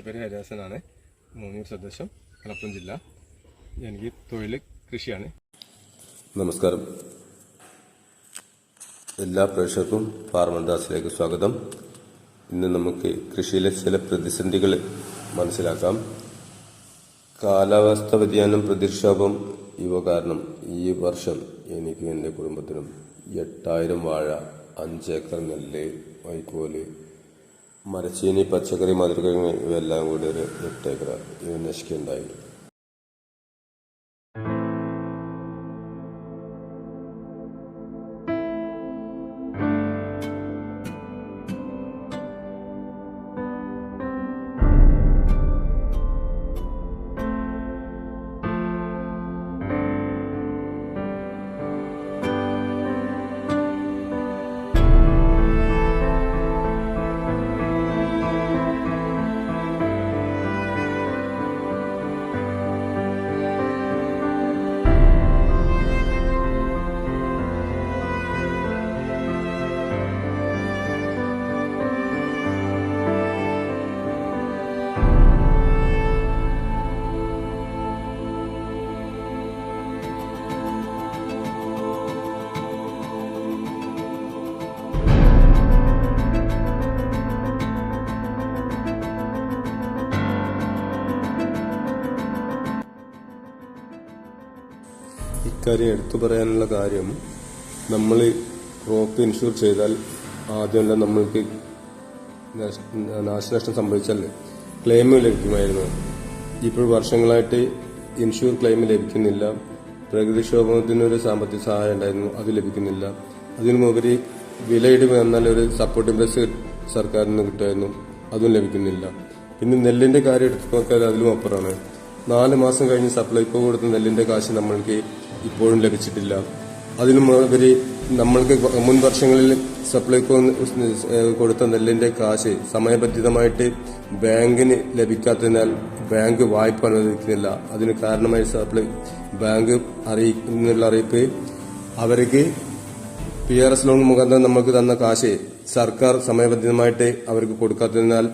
എന്റെ പേര് ഹരിദാസനാണ്. മൂന്നൂർ സ്വദേശം മലപ്പുറം ജില്ല. എനിക്ക് തൊഴിൽ കൃഷിയാണ്. നമസ്കാരം. എല്ലാ പ്രേക്ഷകർക്കും ഫാർമൻദാസിലേക്ക് സ്വാഗതം. ഇന്ന് നമുക്ക് കൃഷിയിലെ ചില പ്രതിസന്ധികൾ മനസ്സിലാക്കാം. കാലാവസ്ഥ വ്യതിയാനം പ്രതിക്ഷോഭം ഇവ കാരണം ഈ വർഷം എനിക്കും എന്റെ കുടുംബത്തിനും എട്ടായിരം വാഴ അഞ്ചേക്കർ നെല്ല് വൈക്കോൽ മരച്ചീനി പച്ചക്കറി മധുരക്കിഴങ്ങ് ഇവയെല്ലാം കൂടി ഒരു എട്ടേക്കർ ഇവ നശിക്കുകയുണ്ടായി ഇക്കാര്യം എടുത്തു പറയാനുള്ള കാര്യം നമ്മൾ ക്രോപ്പ് ഇൻഷുർ ചെയ്താൽ ആദ്യമല്ല നമ്മൾക്ക് നഷ്- നാശനഷ്ടം സംഭവിച്ചാൽ ക്ലെയിം ലഭിക്കുമായിരുന്നു. ഇപ്പോൾ വർഷങ്ങളായിട്ട് ഇൻഷുർ ക്ലെയിം ലഭിക്കുന്നില്ല. പ്രകൃതിക്ഷോഭത്തിനൊരു സാമ്പത്തിക സഹായം ഉണ്ടായിരുന്നു അത് ലഭിക്കുന്നില്ല. അതിനുമുപരി വിലയിടിവ് എന്നാൽ ഒരു സപ്പോർട്ടിംഗ് ബസ് സർക്കാരിൽ നിന്ന് കിട്ടുമായിരുന്നു അതും ലഭിക്കുന്നില്ല. പിന്നെ നെല്ലിന്റെ കാര്യം എടുത്തു നോക്കിയാൽ അതിലും അപ്പുറമാണ്. നാല് മാസം കഴിഞ്ഞ് സപ്ലൈകോ കൊടുത്ത നെല്ലിന്റെ കാശ് നമ്മൾക്ക് ഇപ്പോഴും ലഭിച്ചിട്ടില്ല. അതിനുമുപരി നമ്മൾക്ക് മുൻ വർഷങ്ങളിൽ സപ്ലൈകോ കൊടുത്ത നെല്ലിന്റെ കാശ് സമയബന്ധിതമായിട്ട് ബാങ്കിന് ലഭിക്കാത്തതിനാൽ ബാങ്ക് വായ്പ അനുവദിക്കുന്നില്ല. അതിന് കാരണമായി സപ്ലൈ ബാങ്ക് അറിയിക്കുന്നുള്ള അറിയിപ്പ് അവർക്ക് പി ആർ എസ് ലോൺ മുഖാന്തരം നമുക്ക് തന്ന കാശ് സർക്കാർ സമയബന്ധിതമായിട്ട് അവർക്ക് കൊടുക്കാത്തതിനാൽ